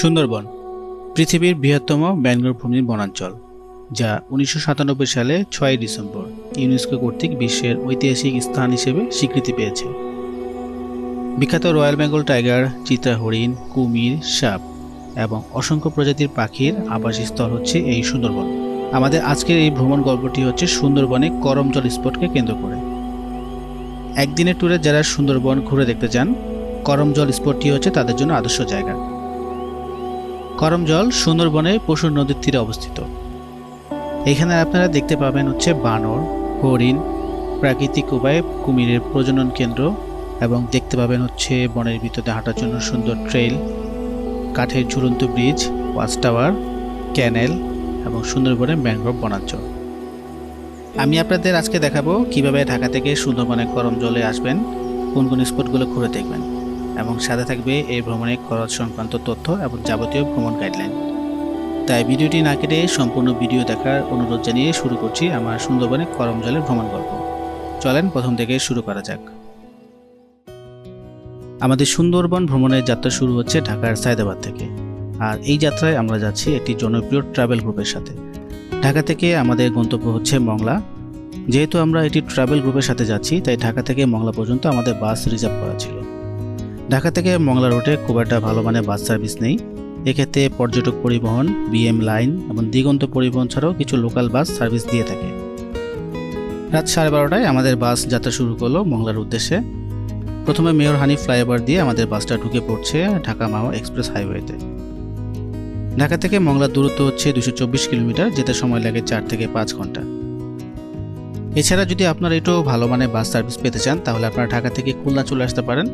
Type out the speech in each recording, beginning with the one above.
সুন্দরবন, পৃথিবীর বৃহত্তম ম্যানগ্রোভ ভূমির বনাঞ্চল, যা উনিশশো সাতানব্বই সালে ছয় ডিসেম্বর ইউনেস্কো কর্তৃক বিশ্বের ঐতিহাসিক স্থান হিসেবে স্বীকৃতি পেয়েছে। বিখ্যাত রয়্যাল বেঙ্গল টাইগার, চিত্রা হরিণ, কুমির, সাপ এবং অসংখ্য প্রজাতির পাখির আবাসস্থল হচ্ছে এই সুন্দরবন। আমাদের আজকের এই ভ্রমণ গল্পটি হচ্ছে সুন্দরবনে করমজল স্পটকে কেন্দ্র করে। একদিনের ট্যুরে যারা সুন্দরবন ঘুরে দেখতে যান, করমজল স্পটটি হচ্ছে তাদের জন্য আদর্শ জায়গা। করমজল সুন্দরবনে পশুর নদীর তীরে অবস্থিত। এখানে আপনারা দেখতে পাবেন হচ্ছে বানর, হরিণ, প্রাকৃতিক উপায়ে কুমিরের প্রজনন কেন্দ্র এবং দেখতে পাবেন হচ্ছে বনের ভিতরে হাঁটার জন্য সুন্দর ট্রেল কাঠের ঝুলন্ত ব্রিজ, ওয়াচ টাওয়ার, ক্যানেল এবং সুন্দরবনের ম্যানগ্রোভ বনাঞ্চল। আমি আপনাদের আজকে দেখাবো কীভাবে ঢাকা থেকে সুন্দরবনে করম জলে আসবেন, কোন কোন স্পটগুলো ঘুরে দেখবেন। এবং সাথে থাকবে এই ভ্রমণের খরচ সংক্রান্ত তথ্য এবং যাবতীয় ভ্রমণ গাইডলাইন তাই ভিডিওটি না কেটে সম্পূর্ণ ভিডিও দেখার অনুরোধ জানিয়ে শুরু করছি আমার সুন্দরবনে করম জলের ভ্রমণ গল্প। চলেন প্রথম থেকে শুরু করা যাক। আমাদের সুন্দরবন ভ্রমণের যাত্রা শুরু হচ্ছে ঢাকার সায়দাবাদ থেকে। আর এই যাত্রায় আমরা যাচ্ছি একটি জনপ্রিয় ট্রাভেল গ্রুপের সাথে। ঢাকা থেকে আমাদের গন্তব্য হচ্ছে মংলা। যেহেতু আমরা এটি ট্রাভেল গ্রুপের সাথে যাচ্ছি, তাই ঢাকা থেকে মংলা পর্যন্ত আমাদের বাস রিজার্ভ করা ছিল। ঢাকা থেকে মংলা রুটে খুব একটা ভালো মানের বাস সার্ভিস নেই। এক্ষেত্রে পর্যটক পরিবহন বিএম লাইন এবং দিগন্ত পরিবহন ছাড়াও কিছু লোকাল বাস সার্ভিস দিয়ে থাকে। রাত সাড়ে বারোটায় আমাদের বাস যাত্রা শুরু করল মংলার উদ্দেশ্যে। প্রথমে মেয়র হানি ফ্লাইওভার দিয়ে আমাদের বাসটা ঢুকে পড়ছে ঢাকা মাওয়া এক্সপ্রেস হাইওয়েতে ঢাকা থেকে মংলার দূরত্ব হচ্ছে দুশো চব্বিশ কিলোমিটার, যেতে সময় লাগে চার থেকে পাঁচ ঘণ্টা। এছাড়া যদি আপনারা একটু ভালো মানের বাস সার্ভিস পেতে চান, তাহলে আপনারা ঢাকা থেকে খুলনা চলে আসতে পারেন।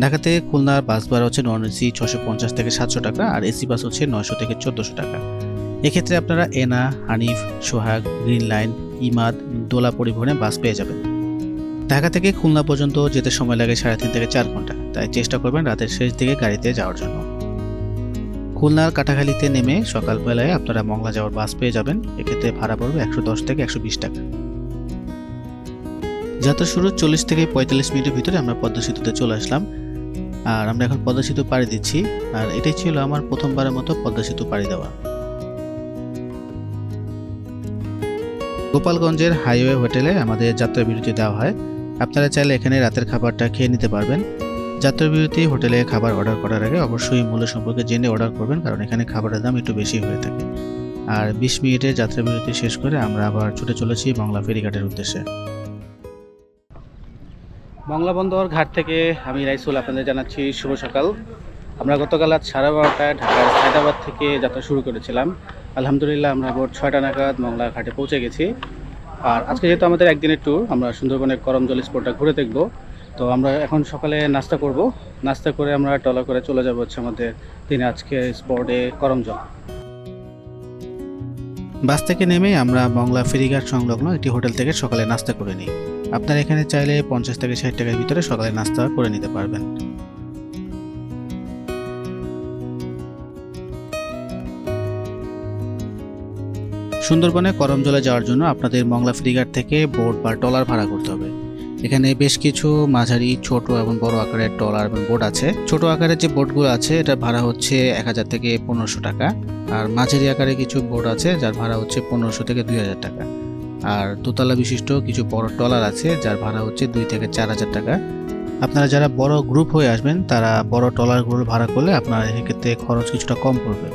ঢাকা থেকে খুলনার বাস ভাড়া হচ্ছে নন এসি ছশো পঞ্চাশ থেকে সাতশো টাকা আর এসি বাস হচ্ছে নয়শো থেকে চোদ্দোশো টাকা। এক্ষেত্রে আপনারা এনা, হানিফ, সোহাগ, গ্রিন লাইন, ইমাদ, দোলা পরিবহনে বাস পেয়ে যাবেন। ঢাকা থেকে খুলনা পর্যন্ত যেতে সময় লাগে সাড়ে তিন থেকে চার ঘণ্টা, তাই চেষ্টা করবেন রাতের শেষ দিকে গাড়িতে যাওয়ার জন্য। খুলনার কাটাখালীতে নেমে সকালবেলায় আপনারা মংলা যাওয়ার বাস পেয়ে যাবেন, এক্ষেত্রে ভাড়া পড়বে একশো দশ থেকে একশো বিশ টাকা। যাত্রা শুরু চল্লিশ থেকে পঁয়তাল্লিশ মিনিটের ভিতরে আমরা পদ্মা সেতুতে চলে আসলাম। আর আমরা এখন পদ্মা সেতু পাড়ি দিচ্ছি। আর এটাই ছিল আমার প্রথমবারের মতো পদ্মা সেতু পাড়ি দেওয়া। গোপালগঞ্জের হাইওয়ে হোটেলে আমাদের যাত্রা বিরতি দেওয়া হয়। আপনারা চাইলে এখানে রাতের খাবারটা খেয়ে নিতে পারবেন। যাত্রা বিরতি, হোটেলে খাবার অর্ডার করার আগে অবশ্যই মূল্য সম্পর্কে জেনে অর্ডার করবেন, কারণ এখানে খাবারের দাম একটু বেশি হয়ে থাকে। আর বিশ মিনিটের যাত্রা বিরতি শেষ করে আমরা আবার ছুটে চলেছি বাংলা ফেরিঘাটের উদ্দেশ্যে। বাংলা বন্দর ঘাট থেকে আমি রাইসুল আপনাদের জানাচ্ছি শুভ সকাল। আমরা গতকাল রাত সাড়ে বারোটায় ঢাকার হায়দ্রাবাদ থেকে যাত্রা শুরু করেছিলাম। আলহামদুলিল্লাহ আমরা ভোর ছয়টা নাগাদ মংলা ঘাটে পৌঁছে গেছি। আর আজকে যেহেতু আমাদের একদিনের ট্যুর আমরা সুন্দরবনের করমজল স্পটটা ঘুরে দেখব। তো আমরা এখন সকালে নাস্তা করব। নাস্তা করে আমরা টলা করে চলে যাব হচ্ছে আমাদের দিনে আজকে স্পটে করমজল। বাস থেকে নেমে আমরা মংলা ফেরিঘাট সংলগ্ন একটি হোটেল থেকে সকালে নাস্তা করে নিই। আপনারা এখানে চাইলে পঞ্চাশ থেকে ষাট টাকার ভিতরে সকালে নাস্তা করে নিতে পারবেন। সুন্দরবনে করমজলে যাওয়ার জন্য আপনাদের মংলা ফেরিঘাট থেকে বোট বা ট্রলার ভাড়া করতে হবে। এখানে বেশ কিছু মাঝারি, ছোট এবং বড় আকারের ট্রলার এবং বোট আছে। ছোট আকারের যে বোটগুলো আছে, এটা ভাড়া হচ্ছে এক হাজার থেকে পনেরোশো টাকা। আর মাঝারি আকারে কিছু বোট আছে, যার ভাড়া হচ্ছে পনেরোশো থেকে দুই হাজার টাকা। আর দোতলা বিশিষ্ট কিছু বড় ট্রলার আছে, যার ভাড়া হচ্ছে দুই থেকে চার হাজার টাকা। আপনারা যারা বড় গ্রুপ হয়ে আসবেন, তারা বড় ট্রলারগুলো ভাড়া করলে আপনার এক্ষেত্রে খরচ কিছুটা কম পড়বে।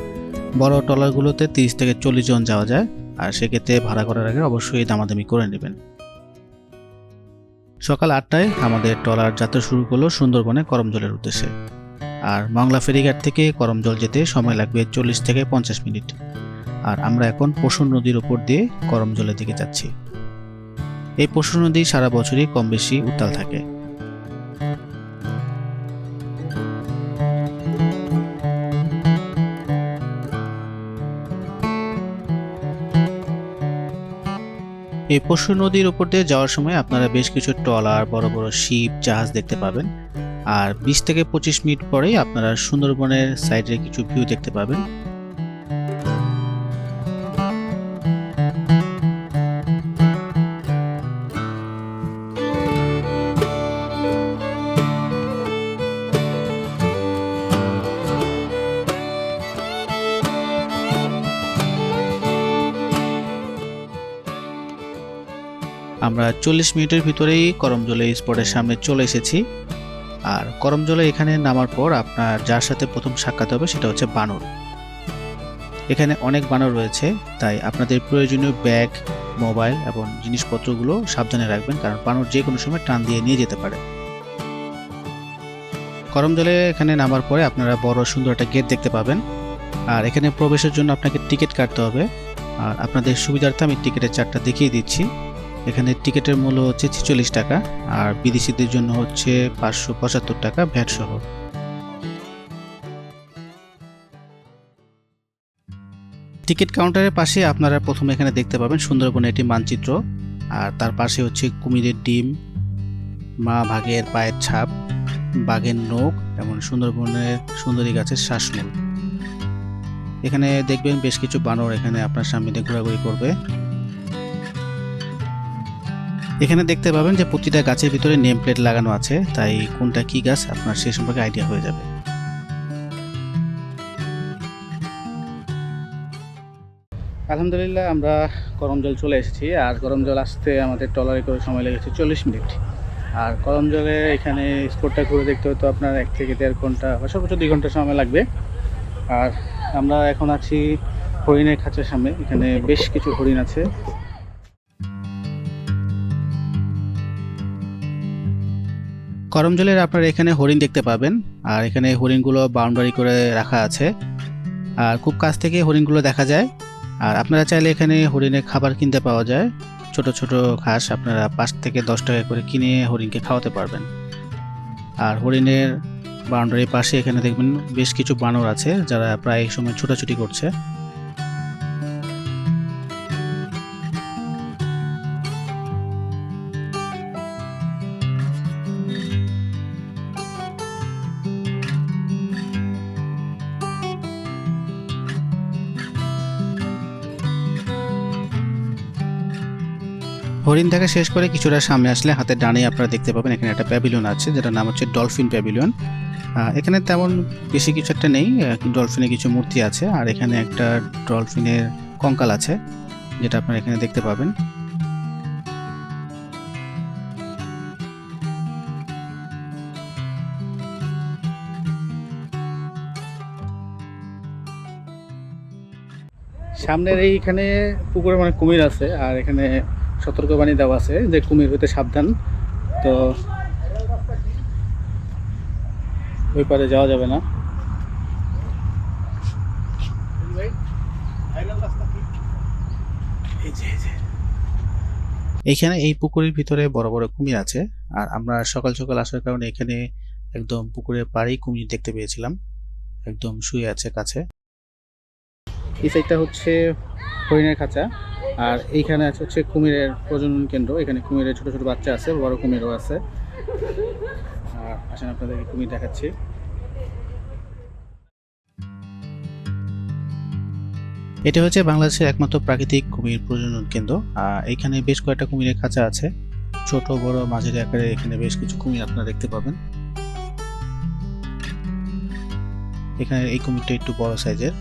বড় ট্রলারগুলোতে তিরিশ থেকে চল্লিশ জন যাওয়া যায়, আর সেক্ষেত্রে ভাড়া করার আগে অবশ্যই দামাদামি করে নেবেন। সকাল আটটায় আমাদের ট্রলার যাত্রা শুরু করল সুন্দরবনে করমজলের উদ্দেশ্যে। আর মংলা ফেরিঘাট থেকে করমজল যেতে সময় লাগবে চল্লিশ থেকে পঞ্চাশ মিনিট। আর আমরা এখন পশুর নদীর উপর দিয়ে করমজলের দিকে যাচ্ছি। এই পশুর নদী সারা বছরই কম বেশি উত্তাল থাকে। এই পশু নদীর উপর দিয়ে যাওয়ার সময় আপনারা বেশ কিছু ট্রলার, বড় বড় শিপ, জাহাজ দেখতে পাবেন। আর বিশ থেকে পঁচিশ মিনিট পরেই আপনারা সুন্দরবনের সাইডে কিছু ভিউ দেখতে পাবেন। আমরা চল্লিশ মিনিটের ভিতরেই করমজলে স্পটের সামনে চলে এসেছি। আর করমজলে এখানে নামার পর আপনার যার সাথে প্রথম সাক্ষাৎ হবে সেটা হচ্ছে বানর। এখানে অনেক বানর রয়েছে, তাই আপনাদের প্রয়োজনীয় ব্যাগ, মোবাইল এবং জিনিসপত্রগুলো সাবধানে রাখবেন, কারণ বানর যে কোনো সময় টান দিয়ে নিয়ে যেতে পারে। করমজলে এখানে নামার পরে আপনারা বড় সুন্দর একটা গেট দেখতে পাবেন। আর এখানে প্রবেশের জন্য আপনাকে টিকিট কাটতে হবে। আর আপনাদের সুবিধার্থে আমি টিকিটের চারটা দেখিয়ে দিচ্ছি। এখানে টিকিটের মূল্য হচ্ছে ছেচল্লিশ টাকা, আর বিদেশিদের জন্য হচ্ছে পাঁচশো পঁচাত্তর টাকা ভ্যাট সহ টিকিট কাউন্টারের পাশে আপনারা প্রথমে এখানে দেখতে পাবেন সুন্দরবনের একটি মানচিত্র, আর তার পাশে হচ্ছে কুমিরের ডিম, মা ভাগের পায়ের ছাপ, বাঘের নখ, এবং সুন্দরবনের সুন্দরী গাছের শ্বাসমূল এখানে দেখবেন বেশ কিছু বানর এখানে আপনার সামনে ঘোরাঘুরি করবে। এখানে দেখতে পাবেন যে প্রতিটা গাছের ভিতরে নেম প্লেট লাগানো আছে, তাই কোনটা কি গাছ আপনার সে সম্পর্কে আইডিয়া হয়ে যাবে। আলহামদুলিল্লাহ, আমরা গরম জল চলে এসেছি, আর গরম জল আসতে আমাদের ট্রলারে করে সময় লেগেছে চল্লিশ মিনিট। আর গরম জলে এখানে স্পোর্টটা ঘুরে দেখতে হয়তো আপনার এক থেকে দেড় ঘণ্টা বা সর্বোচ্চ দুই ঘণ্টা সময় লাগবে। আর আমরা এখন আছি হরিণের খাঁচার সামনে, এখানে বেশ কিছু হরিণ আছে। করমজলের আপনারা এখানে হরিণ দেখতে পাবেন, আর এখানে হরিণগুলো বাউন্ডারি করে রাখা আছে। আর খুব কাছ থেকে হরিণগুলো দেখা যায়, আর আপনারা চাইলে এখানে হরিণের খাবার কিনতে পাওয়া যায়। ছোট ছোট ঘাস আপনারা পাঁচ থেকে দশ টাকা করে কিনে হরিণকে খাওয়াতে পারবেন। আর হরিণের বাউন্ডারির পাশে এখানে দেখবেন বেশ কিছু বানর আছে, যারা প্রায় সময় ছোটাছুটি করছে। হরিণ দেখা শেষ করে কিছুটা সামনে আসলে হাতের ডানে আপনারা দেখতে পাবেন, এখানে একটা প্যাভিলিয়ন আছে যেটার নাম হচ্ছে ডলফিন প্যাভিলিয়ন। এখানে তেমন বেশি কিছু একটা নেই ডলফিনের কিছু মূর্তি আছে আর এখানে একটা ডলফিনের কঙ্কাল আছে যেটা আপনারা এখানে দেখতে পাবেন। সামনের এইখানে পুকুরে মানে কুমির আছে আর এখানে সতর্কবাণী দেওয়া আছে যে কুমির হইতে সাবধান। তো ওই পারে যাওয়া যাবে না। এইখানে এই পুকুরের ভিতরে বড় বড় কুমির আছে আর আমরা সকাল সকাল আসার কারণে এখানে একদম পুকুরের পাড়েই কুমির দেখতে পেয়েছিলাম। একদম শুয়ে আছে কাছে। এই সাইডটা হচ্ছে হরিণের খাঁচা। আর এইখানে আছে হচ্ছে কুমিরের প্রজনন কেন্দ্র। এখানে কুমিরের ছোট ছোট বাচ্চা আছে, বড় কুমিরও আছে। আর আসেন আপনাদেরকে কুমির দেখাচ্ছি। এটা হচ্ছে বাংলাদেশের একমাত্র প্রাকৃতিক কুমির প্রজনন কেন্দ্র। আর এখানে বেশ কয়েকটা কুমিরের খাঁচা আছে। ছোট, বড়, মাঝারি আকারে এখানে বেশ কিছু কুমির আপনারা দেখতে পাবেন। এখানে এই কুমিরটা একটু বড় সাইজের।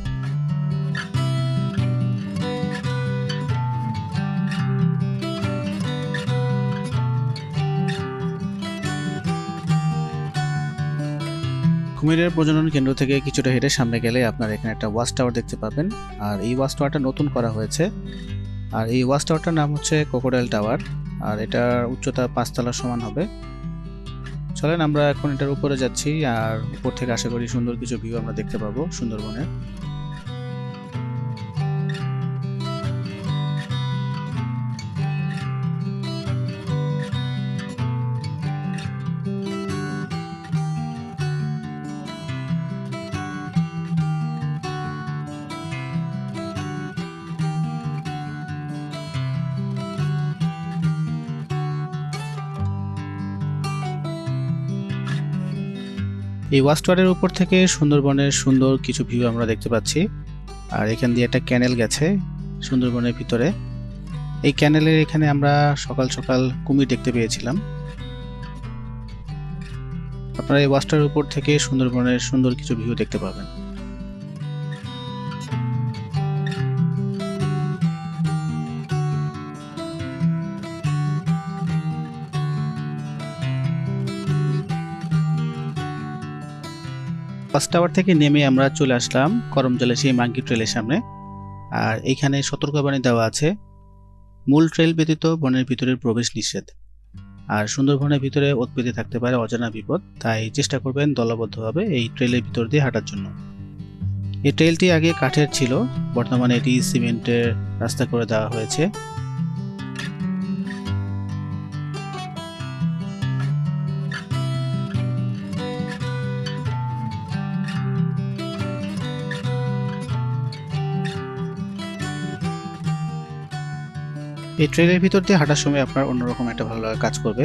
কুমিরের প্রজনন কেন্দ্র থেকে কিছুটা হেঁটে সামনে গেলে আপনার এখানে একটা ওয়াচ টাওয়ার দেখতে পাবেন। আর এই ওয়াচ টাওয়ারটা নতুন করা হয়েছে। আর এই ওয়াচ টাওয়ারটার নাম হচ্ছে কোকোডাইল টাওয়ার। আর এটার উচ্চতা পাঁচতলার সমান হবে। চলেন আমরা এখন এটার উপরে যাচ্ছি। আর উপর থেকে আশা করি সুন্দর কিছু ভিউ আমরা দেখতে পাবো সুন্দরবনের এই ওয়াচ টাওয়ারের উপর থেকে সুন্দরবনের সুন্দর কিছু ভিউ আমরা দেখতে পাচ্ছি। আর এখান দিয়ে একটা ক্যানেল গেছে সুন্দরবনের ভিতরে। এই ক্যানেলের এখানে আমরা সকাল সকাল কুমির দেখতে পেয়েছিলাম। আপনারা এই ওয়াচ টাওয়ারের উপর থেকে সুন্দরবনের সুন্দর কিছু ভিউ দেখতে পাবেন। বাস টাওয়ার থেকে নেমে আমরা চলে আসলাম করমজলে সেই মাঙ্কি ট্রেলের সামনে। আর এইখানে সতর্কবাণী দেওয়া আছে, মূল ট্রেল ব্যতীত বনের ভিতরে প্রবেশ নিষেধ। আর সুন্দরবনের ভিতরে উৎপত্তি থাকতে পারে অজানা বিপদ, তাই চেষ্টা করবেন দলবদ্ধভাবে এই ট্রেলের ভিতর দিয়ে হাঁটার জন্য। এই ট্রেলটি আগে কাঠের ছিল, বর্তমানে এটি সিমেন্টের রাস্তা করে দেওয়া হয়েছে। এই ট্রেনের ভিতর দিয়ে হাঁটার সময় আপনার অন্যরকম একটা ভালো লাগা কাজ করবে।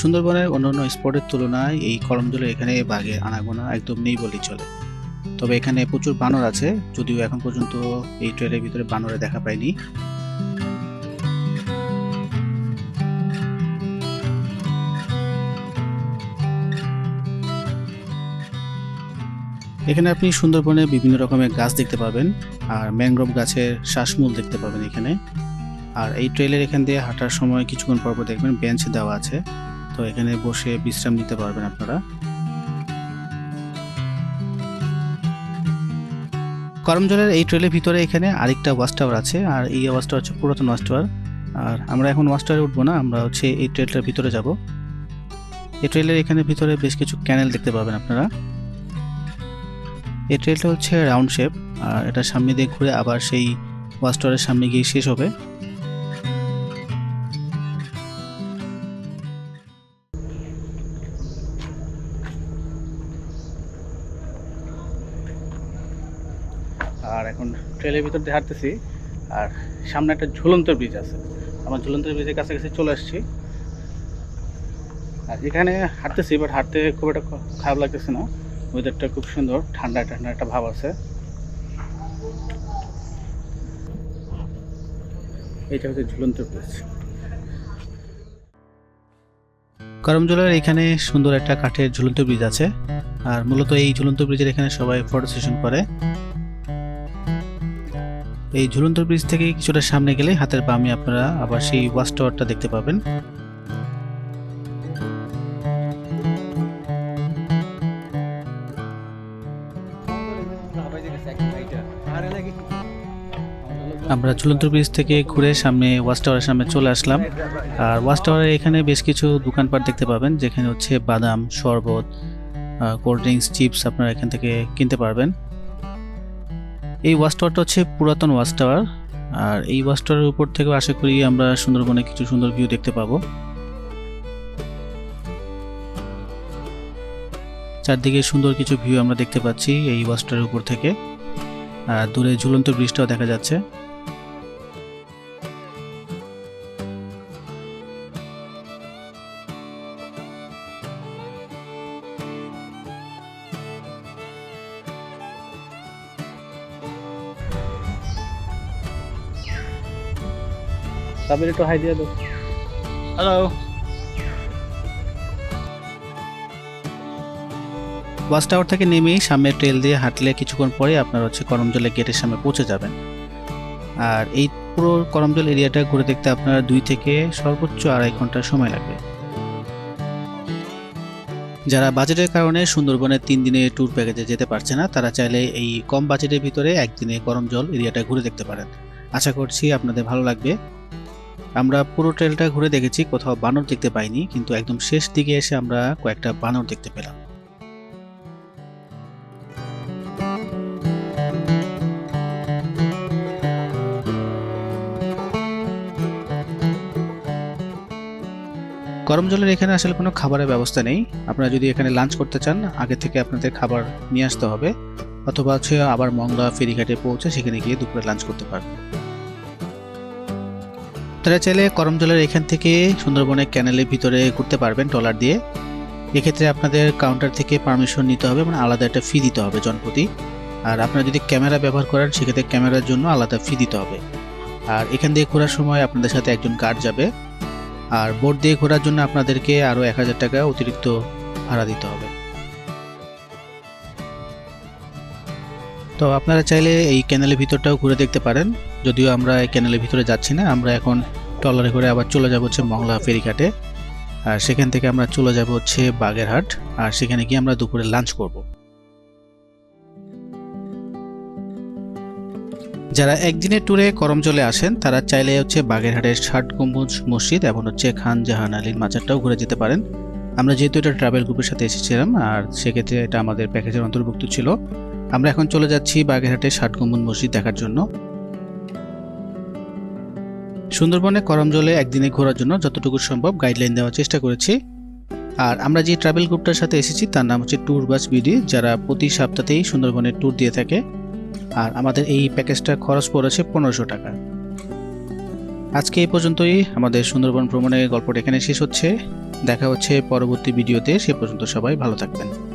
সুন্দরবনের অন্যান্য স্পটের তুলনায় এই করমজলের এখানে বাঘের আনাগোনা একদম নেই বলেই চলে। তবে এখানে প্রচুর বানর আছে, যদিও এখন পর্যন্ত এই ট্রেনের ভিতরে বানরে দেখা পাইনি। এখানে আপনি সুন্দরবনে বিভিন্ন রকমের গাছ দেখতে পাবেন, আর ম্যানগ্রোভ গাছের শ্বাসমূল দেখতে পাবেন এখানে। আর এই ট্রেলের এখান দিয়ে হাঁটার সময় কিছুক্ষণ পর পর দেখবেন বেঞ্চ দেওয়া আছে। তো এখানে বসে বিশ্রাম নিতে পারবেন আপনারা। করমজলের এই ট্রেলের ভিতরে এখানে আরেকটা ওয়াচ টাওয়ার আছে, আর এই ওয়াচ টাওয়ার হচ্ছে পুরাতন ওয়াচ টাওয়ার। আর আমরা এখন ওয়াচ টাওয়ারে উঠবো না, আমরা হচ্ছে এই ট্রেলটার ভিতরে যাব। এই ট্রেলের এখানে ভিতরে বেশ কিছু ক্যানেল দেখতে পাবেন আপনারা। এই ট্রেলটা হচ্ছে রাউন্ড শেপ, আর এটা সামনে দিয়ে ঘুরে আবার সেই ওয়াচ টাওয়ারের সামনে গিয়ে শেষ হবে। আর এখন ট্রেলের ভিতর দিয়ে হাঁটতেছি, আর সামনে একটা ঝুলন্ত ব্রিজ আছে। আমার ঝুলন্ত ব্রিজের কাছাকাছি চলে আসছি। আর এখানে হাঁটতেছি বাট হাঁটতে খুব একটা খারাপ লাগতেছে না। ওয়েদারটা খুব সুন্দর, ঠান্ডা ঠান্ডা একটা ভাব আছে। এইটা হচ্ছে ঝুলন্ত ব্রিজ করমজলের এখানে সুন্দর একটা কাঠের ঝুলন্ত ব্রিজ আছে। আর মূলত এই ঝুলন্ত ব্রিজের এখানে সবাই ফটো সেশন করে। এই ঝুলন্ত ব্রিজ থেকে কিছুটা সামনে গেলে হাতের বামে আপনারা আবার সেই ওয়াচ টাওয়ারটা দেখতে পাবেন। আমরা ঝুলন্ত ব্রিজ থেকে ঘুরে সামনে ওয়াচ টাওয়ারের সামনে চলে আসলাম। আর ওয়াচ টাওয়ারের এখানে বেশ কিছু দোকানপাট দেখতে পাবেন, যেখানে হচ্ছে বাদাম, শরবত কোল্ড ড্রিঙ্কস চিপস আপনারা এখান থেকে কিনতে পারবেন। এই ওয়াচ টাওয়ারটা হচ্ছে পুরাতন ওয়াচ টাওয়ার আর এই ওয়াচ টাওয়ারের উপর থেকে আশা করি আমরা সুন্দরবনে কিছু সুন্দর ভিউ দেখতে পাবো। চারদিকে সুন্দর কিছু ভিউ আমরা দেখতে পাচ্ছি এই ওয়াচ টাওয়ারের উপর থেকে। আর দূরে ঝুলন্ত ব্রিজটাও দেখা যাচ্ছে। তারপরে একটু হাই দিয়ে দাও। হ্যালো বাস টাওয়ার থেকে নেমেই সামনে ট্রেল দিয়ে হাঁটলে কিছুক্ষণ পরে আপনার হচ্ছে করমজলের গেটের সামনে পৌঁছে যাবেন। আর এই পুরো করমজল এরিয়াটা ঘুরে দেখতে আপনার দুই থেকে সর্বোচ্চ আড়াই ঘণ্টা সময় লাগবে। যারা বাজেটের কারণে সুন্দরবনের তিন দিনে ট্যুর প্যাকেজে যেতে পারছে না তারা চাইলে এই কম বাজেটের ভিতরে একদিনে করমজল এরিয়াটা ঘুরে দেখতে পারেন। আশা করছি আপনাদের ভালো লাগবে। আমরা পুরো ট্রেলটা ঘুরে দেখেছি, কোথাও বানর দেখতে পাইনি, কিন্তু একদম শেষ দিকে এসে আমরা কয়েকটা বানর দেখতে পেলাম। গরম জলের এখানে আসলে কোনো খাবারের ব্যবস্থা নেই। আপনারা যদি এখানে লাঞ্চ করতে চান, আগে থেকে আপনাদের খাবার নিয়ে আসতে হবে, অথবা আবার মংলা, ফেরিঘাটে পৌঁছে সেখানে গিয়ে দুপুরে লাঞ্চ করতে পারবেন। তারা চাইলে করমজলের এখান থেকে সুন্দরবনের ক্যানেলের ভিতরে ঘুরতে পারবেন ট্রলার দিয়ে। এক্ষেত্রে আপনাদের কাউন্টার থেকে পারমিশন নিতে হবে মানে আলাদা একটা ফি দিতে হবে জনপ্রতি। আর আপনারা যদি ক্যামেরা ব্যবহার করেন, সেক্ষেত্রে ক্যামেরার জন্য আলাদা ফি দিতে হবে। আর এখান দিয়ে ঘোরার সময় আপনাদের সাথে একজন গার্ড যাবে। আর বোট দিয়ে ঘোরার জন্য আপনাদেরকে আরও এক হাজার টাকা অতিরিক্ত ভাড়া দিতে হবে। তো আপনারা চাইলে এই ক্যানেলের ভিতরটাও ঘুরে দেখতে পারেন। যদিও আমরা এই ক্যানেলের ভিতরে যাচ্ছি না, আমরা এখন ট্রলারে করে আবার চলে যাব হচ্ছে মংলা ফেরিঘাটে। আর সেখান থেকে আমরা চলে যাব হচ্ছে বাগেরহাট, আর সেখানে গিয়ে আমরা দুপুরে লাঞ্চ করব। যারা একদিনের ট্যুরে করমজলে আসেন, তারা চাইলে হচ্ছে বাগেরহাটের ষাট গম্বুজ মসজিদ এবং হচ্ছে খান জাহান আলীর মাজারটাও ঘুরে যেতে পারেন। আমরা যেহেতু এটা ট্রাভেল গ্রুপের সাথে এসেছিলাম, আর সেক্ষেত্রে এটা আমাদের প্যাকেজের অন্তর্ভুক্ত ছিল, আমরা এখন চলে যাচ্ছি বাগেরহাটের ষাট গম্বুজ মসজিদ দেখার জন্য। সুন্দরবনে করমজলে একদিনে ঘোরার জন্য যতটুকু সম্ভব গাইডলাইন দেওয়ার চেষ্টা করেছি। আর আমরা যে ট্রাভেল গ্রুপটার সাথে এসেছি, তার নাম হচ্ছে ট্যুর বাস বিডি যারা প্রতি সপ্তাহতেই সুন্দরবনের ট্যুর দিয়ে থাকে। আর আমাদের এই প্যাকেজটা খরচ পড়েছে পনেরোশো টাকা। আজকে এই পর্যন্তই। আমাদের সুন্দরবন ভ্রমণের গল্পটা এখানে শেষ হচ্ছে। দেখা হচ্ছে পরবর্তী ভিডিওতে। সে পর্যন্ত সবাই ভালো থাকবেন।